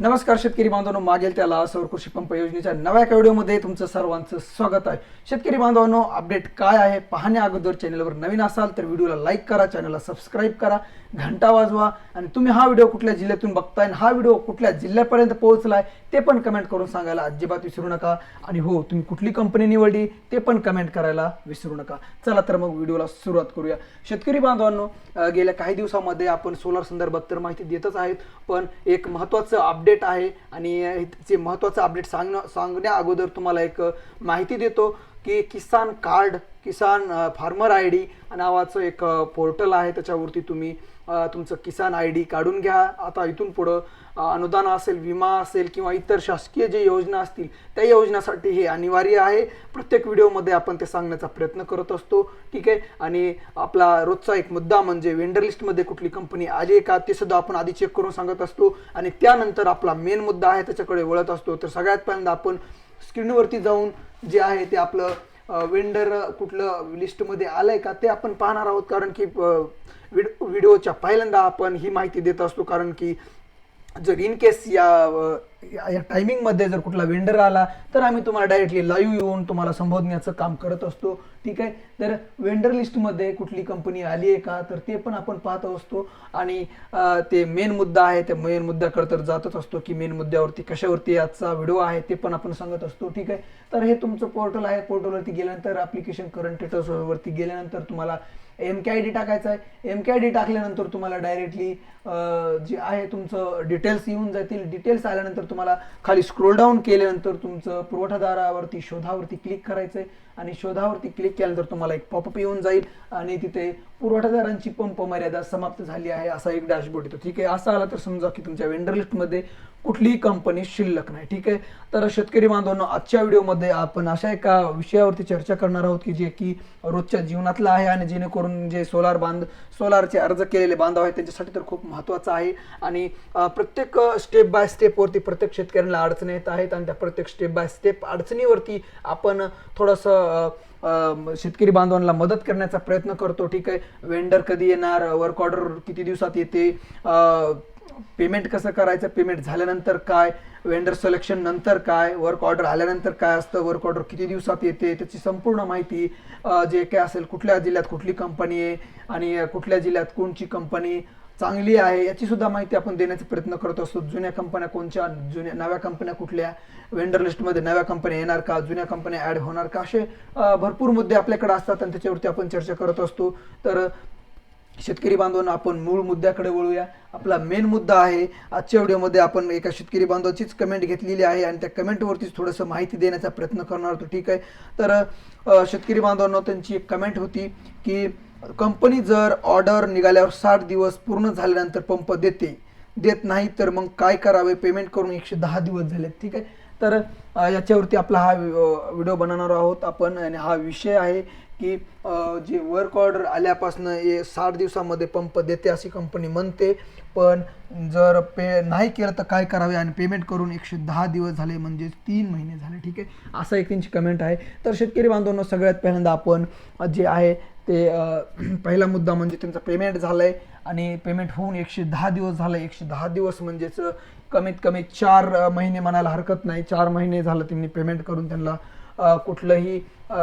नमस्कार शेतकरी बांधवांनो मागेल त्याला सौर कृषी पंप योजनेच्या नव्या एका व्हिडिओमध्ये तुमचं सर्वांचं स्वागत आहे. शेतकरी बांधवांनो अपडेट काय आहे पाहण्या अगोदर चॅनलवर नवीन असाल तर व्हिडिओला लाईक करा चॅनलला सबस्क्राईब करा घंटा वाजवा आणि तुम्ही हा व्हिडिओ कुठल्या जिल्ह्यातून बघताय आणि हा व्हिडिओ कुठल्या जिल्ह्यापर्यंत पोहोचलाय ते पण कमेंट करून सांगायला अजिबात विसरू नका. आणि हो तुम्ही कुठली कंपनी निवडली ते पण कमेंट करायला विसरू नका. चला तर मग व्हिडिओला सुरुवात करूया. शेतकरी बांधवांनो गेल्या काही दिवसामध्ये आपण सोलार संदर्भात तर माहिती देतच आहेत पण एक महत्त्वाचं अपडेट अपडेट आहे. आणि ते महत्त्वाचं अपडेट सांगणं सांगण्या अगोदर तुम्हाला एक माहिती देतो. की किसान card Kisan farmer I D नावाचं एक पोर्टल आहे. त्याच्यावरती तुम्ही तुमचं किसान आय डी काढून घ्या. आता इथून पुढं अनुदान असेल विमा असेल किंवा इतर शासकीय जे योजना असतील त्या योजनासाठी हे अनिवार्य आहे. प्रत्येक व्हिडिओमध्ये आपण ते सांगण्याचा प्रयत्न करत असतो. ठीक आहे? आणि आपला रोजचा एक मुद्दा म्हणजे वेंडर लिस्टमध्ये कुठली कंपनी आली आहे का ते सुद्धा आपण आधी चेक करून सांगत असतो. आणि त्यानंतर आपला मेन मुद्दा आहे त्याच्याकडे वळत असतो. तर सगळ्यात पहिल्यांदा आपण स्क्रीनवरती जाऊन जे आहे ते आपलं वेंडर कुठलं लिस्टमध्ये आलं आहे का ते आपण पाहणार आहोत. कारण की व्हिडिओच्या पहिल्यांदा आपण ही माहिती देत असतो. कारण की जर इन केस या या टायमिंगमध्ये जर कुठला वेंडर आला तर आम्ही तुम्हाला डायरेक्टली लाईव्ह येऊन तुम्हाला संबोधण्याचं काम करत असतो. ठीक आहे? तर वेंडर लिस्टमध्ये कुठली कंपनी आली आहे का तर ते पण आपण पाहत असतो. आणि ते मेन मुद्दा आहे त्या मेन मुद्द्याकडे तर जातच असतो की मेन मुद्द्यावरती कशावरती आजचा व्हिडिओ आहे ते पण आपण सांगत असतो. ठीक आहे? तर हे तुमचं पोर्टल आहे. पोर्टलवरती गेल्यानंतर ॲप्लिकेशन करंट वरती गेल्यानंतर तुम्हाला एम के आय डी टाकायचा आहे. एम के आय डी टाकल्यानंतर तुम्हाला डायरेक्टली जे आहे तुमचं डिटेल्स येऊन जातील. डिटेल्स आल्यानंतर तुम्हाला खाली स्क्रोल डाऊन केल्यानंतर तुमचं पुरवठादारावरती शोधावरती क्लिक करायचं आहे आणि शोधावरती क्लिक केल्यानंतर तुम्हाला एक पॉपअप येऊन जाईल. आणि तिथे पुरवठादारांची पंप मर्यादा समाप्त झाली आहे असा एक डॅशबोर्ड येतो. ठीक आहे? असं आला तर समजा की तुमच्या वेंडर लिस्टमध्ये कुठलीही कंपनी शिल्लक नाही. ठीक आहे? तर शेतकरी बांधवांनो आजच्या व्हिडिओमध्ये आपण अशा एका विषयावरती चर्चा करणार आहोत की जे की रोजच्या जीवनातलं आहे आणि जेणेकरून जे सोलार बांध सोलारचे अर्ज केलेले बांधव आहेत त्यांच्यासाठी तर खूप महत्त्वाचं आहे. आणि प्रत्येक स्टेप बाय स्टेपवरती प्रत्येक शेतकऱ्यांना अडचणी येत आहेत आणि त्या प्रत्येक स्टेप बाय स्टेप अडचणीवरती आपण थोडंसं शेतकरी बांधवांना मदत करण्याचा प्रयत्न करतो ठीक आहे? वेंडर कधी येणार? वर्क ऑर्डर किती दिवसात येते? पेमेंट कसं करायचं? पेमेंट झाल्यानंतर काय? वेंडर सिलेक्शन नंतर काय? वर्क ऑर्डर आल्यानंतर काय असतं? वर्क ऑर्डर किती दिवसात येते? त्याची संपूर्ण माहिती जे काय असेल कुठल्या जिल्ह्यात कुठली कंपनी आहे आणि कुठल्या जिल्ह्यात कोणची कंपनी चांगली आहे याची सुद्धा माहिती आपण देण्याचा प्रयत्न करत असतो. जुन्या कंपन्या कोणत्या जुन्या नव्या कंपन्या कुठल्या वेंडर लिस्टमध्ये नव्या कंपन्या येणार का जुन्या कंपन्या ॲड होणार का असे भरपूर मुद्दे आपल्याकडे असतात आणि त्याच्यावरती आपण चर्चा करत असतो. तर शेतकरी बांधवांना आपण मूळ मुद्द्याकडे वळूया. आपला मेन मुद्दा आहे आजच्या व्हिडिओमध्ये आपण एका शेतकरी बांधवाचीच कमेंट घेतलेली आहे आणि त्या कमेंटवरतीच थोडंसं माहिती देण्याचा प्रयत्न करणार होतो ठीक आहे? तर शेतकरी बांधवांना त्यांची एक कमेंट होती की कंपनी जर ऑर्डर निघाल्यावर साठ दिवस पूर्ण झाल्यानंतर पंप देते देत नाही तर मग काय करावे? पेमेंट करून एकशे दहा दिवस झाले ठीक आहे? तर याच्यावरती आपला हा व्हिडिओ बनवणार आहोत आपण. आणि हा विषय आहे की जे वर्क ऑर्डर आल्यापासून हे साठ दिवसामध्ये पंप देते अशी कंपनी म्हणते. पण जर पे नाही केलं तर काय करावे आणि पेमेंट करून एकशे दहा दिवस झाले म्हणजे तीन महिने झाले. ठीक आहे? असं एक त्यांची कमेंट आहे. तर शेतकरी बांधवांना सगळ्यात पहिल्यांदा आपण जे आहे ते पहिला मुद्दा म्हणजे त्यांचा पेमेंट झालं आहे आणि पेमेंट होऊन एकशे दहा दिवस झालं. एकशे दहा दिवस म्हणजेच कमीत कमी चार महिने म्हणायला हरकत नाही. चार महिने झालं त्यांनी पेमेंट करून त्यांना कुठलंही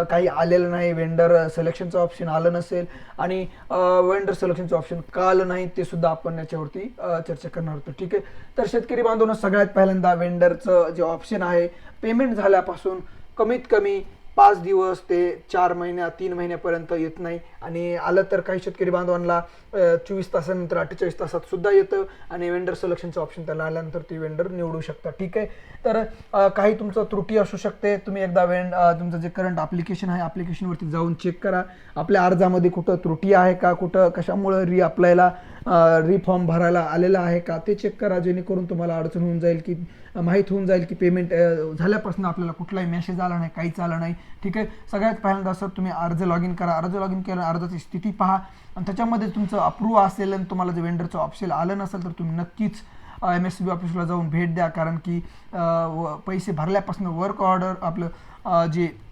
काही आलेलं नाही. वेंडर सिलेक्शनचं ऑप्शन आलं नसेल आणि वेंडर सिलेक्शनचं ऑप्शन का आलं नाही ते सुद्धा आपण याच्यावरती चर्चा करणार होतो. ठीक आहे? तर शेतकरी बांधवांना सगळ्यात पहिल्यांदा वेंडरचं जे ऑप्शन आहे पेमेंट झाल्यापासून कमीत कमी पाच दिवस ते चार महिन्या तीन महिन्यापर्यंत येत नाही. आणि आलं तर काही शेतकरी बांधवांना चोवीस तासानंतर अठ्ठेचाळीस तासात सुद्धा येतं. आणि वेंडर सिलेक्शनचं ऑप्शन त्याला आल्यानंतर ती वेंडर निवडू शकता ठीक आहे? तर काही तुमचं त्रुटी असू शकते. तुम्ही एकदा वेंड तुमचं जे करंट ॲप्लिकेशन आहे ॲप्लिकेशनवरती जाऊन चेक करा. आपल्या अर्जामध्ये कुठं त्रुटी आहे का? कुठं कशामुळं रिअप्लायला रिफॉर्म भरायला आलेला आहे का? ते चेक करा. जेणेकरून तुम्हाला अडचण होऊन जाईल की माहीत होऊन जाईल की पेमेंट झाल्यापासून आपल्याला कुठलाही मेसेज आला नाही काहीच आलं नाही. ठीक आहे? सगळ्यात पहिल्यांदा सर तुम्ही अर्ज लॉग इन करा. अर्ज लॉग इन केला अर्जाची स्थिती पहा. आणि त्याच्यामध्ये तुमचं अप्रूव्ह असेल आणि तुम्हाला जर वेंडरचं ऑप्शन आलं नसेल तर तुम्ही नक्कीच एम एस बी ऑफिसला जाऊन भेट द्या. कारण की व- पैसे भरल्यापासून वर्क ऑर्डर आपलं जे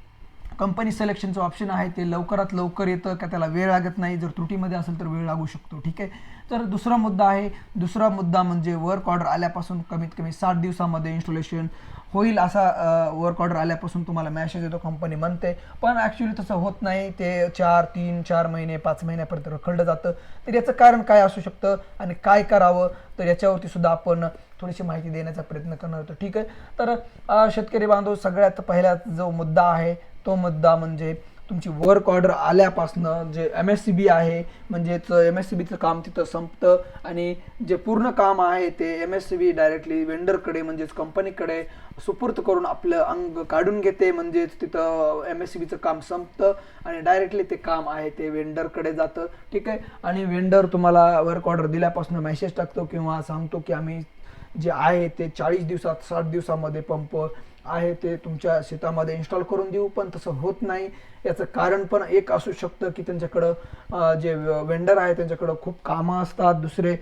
कंपनी सिलेक्शनचं ऑप्शन आहे ते लवकरात लवकर येतं का त्याला वेळ लागत नाही जर त्रुटीमध्ये असेल तर वेळ लागू शकतो ठीक आहे? तर दुसरा मुद्दा आहे दुसरा मुद्दा म्हणजे वर्क ऑर्डर आल्यापासून कमीत कमी साठ दिवसामध्ये इन्स्टॉलेशन होईल असा वर्क ऑर्डर आल्यापासून तुम्हाला मॅसेज येतो कंपनी म्हणते. पण ॲक्च्युली तसं होत नाही ते चार तीन चार महिने पाच महिन्यापर्यंत रखडलं जातं. तर याचं कारण काय असू शकतं आणि काय करावं? तर याच्यावरती सुद्धा आपण थोडीशी माहिती देण्याचा प्रयत्न करणार होतो ठीक आहे? तर शेतकरी बांधव सगळ्यात पहिला जो मुद्दा आहे तो मुद्दा म्हणजे तुमची वर्क ऑर्डर आल्यापासनं जे एम एस सी बी आहे म्हणजेच एम एस सी बीचं काम तिथं संपतं आणि जे पूर्ण काम आहे ते M S C B directly वेंडरकडे म्हणजेच कंपनीकडे सुपूर्त करून आपलं अंग काढून घेते म्हणजेच तिथं एम एस सी बीचं काम संपतं आणि डायरेक्टली ते काम आहे ते वेंडरकडे जातं. ठीक आहे? आणि वेंडर तुम्हाला वर्क ऑर्डर दिल्यापासून मेसेज टाकतो किंवा सांगतो की आम्ही जे आहे ते चाळीस दिवसात साठ दिवसामध्ये पंप आहे ते तुमच्या शेतामध्ये इन्स्टॉल करून देऊ पण तसं होत नाही. याचं कारण पण एक असू शकतं की त्यांच्याकडं जे वेंडर आहे त्यांच्याकडं खूप कामं असतात. दुसरे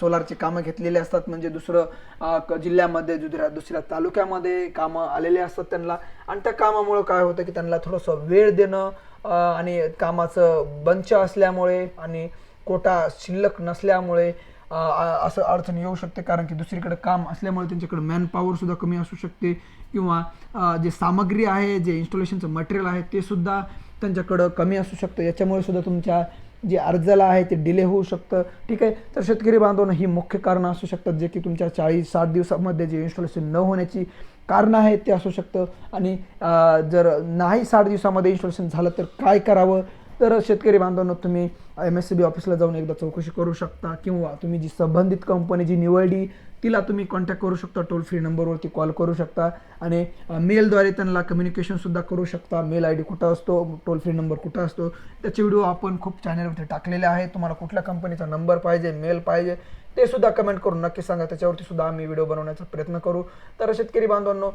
सोलारचे कामं घेतलेले असतात. म्हणजे दुसरं जिल्ह्यामध्ये दुसऱ्या दुसऱ्या तालुक्यामध्ये कामं आलेले असतात त्यांना. आणि त्या कामामुळं काय होतं की त्यांना थोडंसं वेळ देणं आणि कामाचं बंच असल्यामुळे आणि कोटा शिल्लक नसल्यामुळे असं अडचण येऊ शकते कारण की दुसरीकडे काम असल्यामुळे त्यांच्याकडे मॅन सुद्धा कमी असू शकते. किंवा जे सामग्री आहे जे इन्स्टॉलेशनचं मटेरियल आहे ते सुद्धा त्यांच्याकडं कमी असू शकतं. याच्यामुळे सुद्धा तुमच्या जे अर्जाला आहे ते डिले होऊ शकतं. ठीक आहे? तर शेतकरी बांधवांना ही मुख्य कारणं असू शकतात जे की तुमच्या चाळीस साठ दिवसामध्ये जे इन्स्टॉलेशन न होण्याची कारणं आहेत ते असू शकतं. आणि जर नाही साठ दिवसामध्ये इन्स्टॉलेशन झालं तर काय करावं? तर शेतकरी बांधवांना तुम्ही एम एस सी बी ऑफिसला जाऊन एकदा चौकशी करू शकता किंवा तुम्ही जी संबंधित कंपनी जी निवडली तिला तुम्ही कॉन्टॅक्ट करू शकता टोल फ्री नंबरवरती कॉल करू शकता आणि मेलद्वारे त्यांना कम्युनिकेशनसुद्धा करू शकता. मेल आय डी कुठं असतो टोल फ्री नंबर कुठं असतो त्याचे व्हिडिओ आपण खूप चॅनलवरती टाकलेले आहे तुम्हाला कुठल्या कंपनीचा नंबर पाहिजे मेल पाहिजे ते सुद्धा कमेंट करून नक्की सांगा. त्याच्यावरती सुद्धा आम्ही व्हिडिओ बनवण्याचा प्रयत्न करू. तर शेतकरी बांधवांनो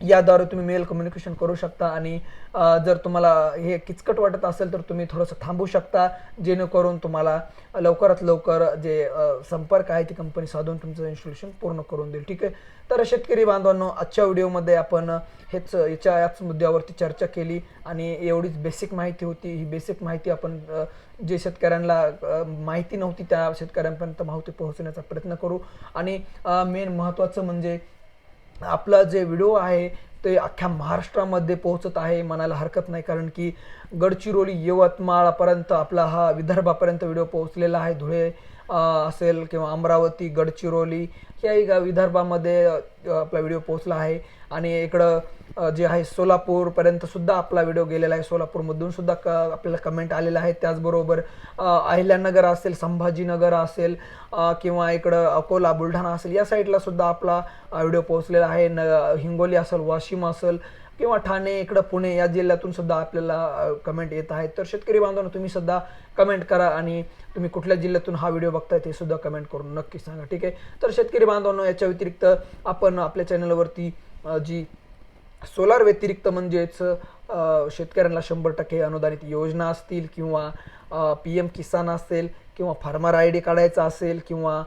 याद्वारे तुम्ही मेल कम्युनिकेशन करू शकता आणि जर तुम्हाला हे किचकट वाटत असेल तर तुम्ही थोडंसं थांबू शकता जेणेकरून तुम्हाला लवकरात लवकर जे संपर्क आहे ती कंपनी साधून तुमचं इन्स्टॉलेशन पूर्ण करून देईल. ठीक आहे? तर शेतकरी बांधवांनो आजच्या व्हिडिओमध्ये आपण हेच याच्या याच मुद्द्यावरती चर्चा केली आणि एवढीच बेसिक माहिती होती. ही बेसिक माहिती आपण जे शेतकऱ्यांना माहिती नव्हती त्या शेतकऱ्यांपर्यंत माहिती पोहोचवण्याचा प्रयत्न करू. आणि मेन महत्त्वाचं म्हणजे आपला जे व्हिडिओ आहे ते अख्ख्या महाराष्ट्रामध्ये पोहोचत आहे म्हणायला हरकत नाही. कारण की गडचिरोली यवतमाळपर्यंत आपला हा विदर्भापर्यंत व्हिडिओ पोहोचलेला आहे. धुळे असेल किंवा अमरावती गडचिरोली याही गा- विदर्भामध्ये आपला व्हिडिओ पोहोचला आहे. आणि इकडं जे आहे सोलापूरपर्यंत सुद्धा आपला व्हिडिओ गेलेला आहे. सोलापूरमधून सुद्धा क आपल्याला कमेंट आलेला आहे. त्याचबरोबर अहिल्यानगर असेल संभाजीनगर असेल किंवा इकडं अकोला बुलढाणा असेल या साईडला सुद्धा आपला व्हिडिओ पोहोचलेला आहे. न हिंगोली असेल वाशिम असेल किंवा ठाणे इकडं पुणे या जिल्ह्यातून सुद्धा आपल्याला कमेंट येत आहेत. तर शेतकरी बांधवांना तुम्ही सुद्धा कमेंट करा आणि तुम्ही कुठल्या जिल्ह्यातून हा व्हिडिओ बघताय ते सुद्धा कमेंट करून नक्की सांगा ठीक आहे? तर शेतकरी बांधवांनो याच्या व्यतिरिक्त आपण आपल्या चॅनलवरती जी सोलार व्यतिरिक्त म्हणजेच शेतकऱ्यांना शंभर टक्के अनुदानित योजना असतील किंवा पी एम किसान असेल किंवा फार्मर आय डी काढायचा असेल किंवा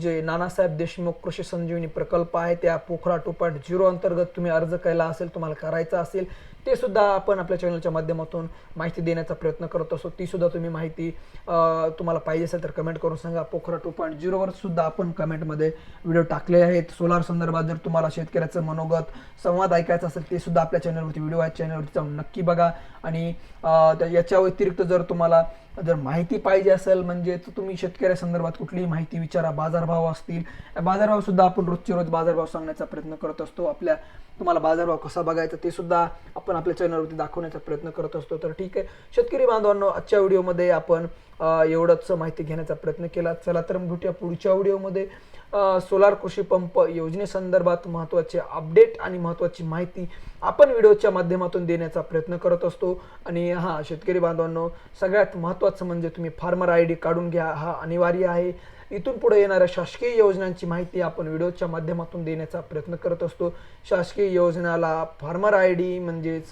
जे नानासाहेब देशमुख कृषी संजीवनी प्रकल्प आहे त्या पोखरा टू पॉईंट झिरो अंतर्गत तुम्ही अर्ज केला असेल तुम्हाला करायचा असेल ते सुद्धा आपण आपल्या चॅनलच्या माध्यमातून माहिती देण्याचा प्रयत्न करत असतो. ती सुद्धा तुम्ही माहिती तुम्हाला पाहिजे असेल तर कमेंट करून सांगा. पोखरा टू पॉईंट झिरोवर सुद्धा आपण कमेंटमध्ये व्हिडिओ टाकले आहेत. सोलार संदर्भात जर तुम्हाला शेतकऱ्याचं मनोगत संवाद ऐकायचा असेल ते सुद्धा आपल्या चॅनलवरती व्हिडिओ आहेत. चॅनलवरती जाऊन नक्की बघा. आणि त्या- याच्या व्यतिरिक्त जर तुम्हाला जर माहिती पाहिजे असेल म्हणजे तर तुम्ही शेतकऱ्या संदर्भात कुठलीही माहिती विचारा. बाजारभाव असतील बाजारभाव सुद्धा आपण रोजचे रोज बाजारभाव सांगण्याचा प्रयत्न करत असतो. आपल्या तुम्हाला बाजारभाव कसा बघायचा ते सुद्धा आपण आपल्या चॅनलवरती दाखवण्याचा प्रयत्न करत असतो. तर ठीक आहे. शेतकरी बांधवांनो आजच्या व्हिडिओमध्ये आपण एवढंच माहिती घेण्याचा प्रयत्न केला. चला तर भेटूया पुढच्या व्हिडिओमध्ये. सोलार कृषी पंप योजनेसंदर्भात महत्त्वाचे अपडेट आणि महत्त्वाची माहिती आपण व्हिडिओच्या माध्यमातून देण्याचा प्रयत्न करत असतो. आणि हां शेतकरी बांधवांनो सगळ्यात महत्त्वाचं म्हणजे तुम्ही फार्मर आय डी काढून घ्या. हा अनिवार्य आहे. इथून पुढे येणाऱ्या शासकीय योजनांची माहिती आपण व्हिडिओच्या माध्यमातून देण्याचा प्रयत्न करत असतो. शासकीय योजनाला फार्मर आय डी म्हणजेच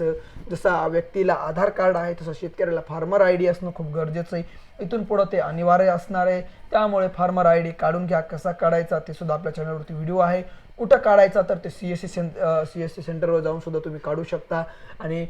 जसा व्यक्तीला आधार कार्ड आहे तसं शेतकऱ्याला फार्मर आय डी असणं खूप गरजेचं आहे. इथून पुढं ते अनिवार्य असणार आहे. त्यामुळे फार्मर आय डी काढून घ्या. कसा काढायचा ते सुद्धा आपल्या चॅनलवरती व्हिडिओ आहे. कुठं काढायचा तर ते सी एस सी सें सी एस सी सेंटरवर जाऊन सुद्धा तुम्ही काढू शकता. आणि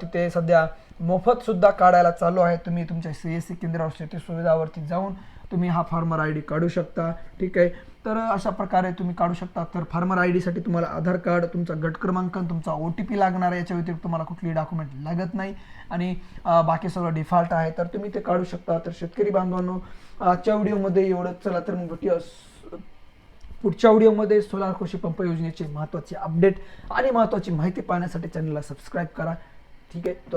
तिथे सध्या मोफत सुद्धा काढायला चालू आहे. तुम्ही तुमच्या सी एस सी केंद्रावर शेती सुविधावरती जाऊन तुम्ही हा फार्मर आय डी काढू शकता ठीक आहे? तर अशा प्रकारे तुम्ही काढू शकता. तर फार्मर आय डीसाठी तुम्हाला आधार कार्ड तुमचा गट क्रमांकन तुमचा ओ टी पी लागणार आहे. याच्या व्यतिरिक्त तुम्हाला कुठली डॉक्युमेंट लागत नाही. आणि बाकी सगळं डिफॉल्ट आहे. तर तुम्ही ते काढू शकता. तर शेतकरी बांधवांनो आजच्या व्हिडिओमध्ये एवढं चला तर मग भेटूया पुढच्या व्हिडिओमध्ये सोलार कृषी पंप योजनेचे महत्त्वाचे अपडेट आणि महत्त्वाची माहिती पाहण्यासाठी चॅनलला सबस्क्राईब करा. ठीक आहे?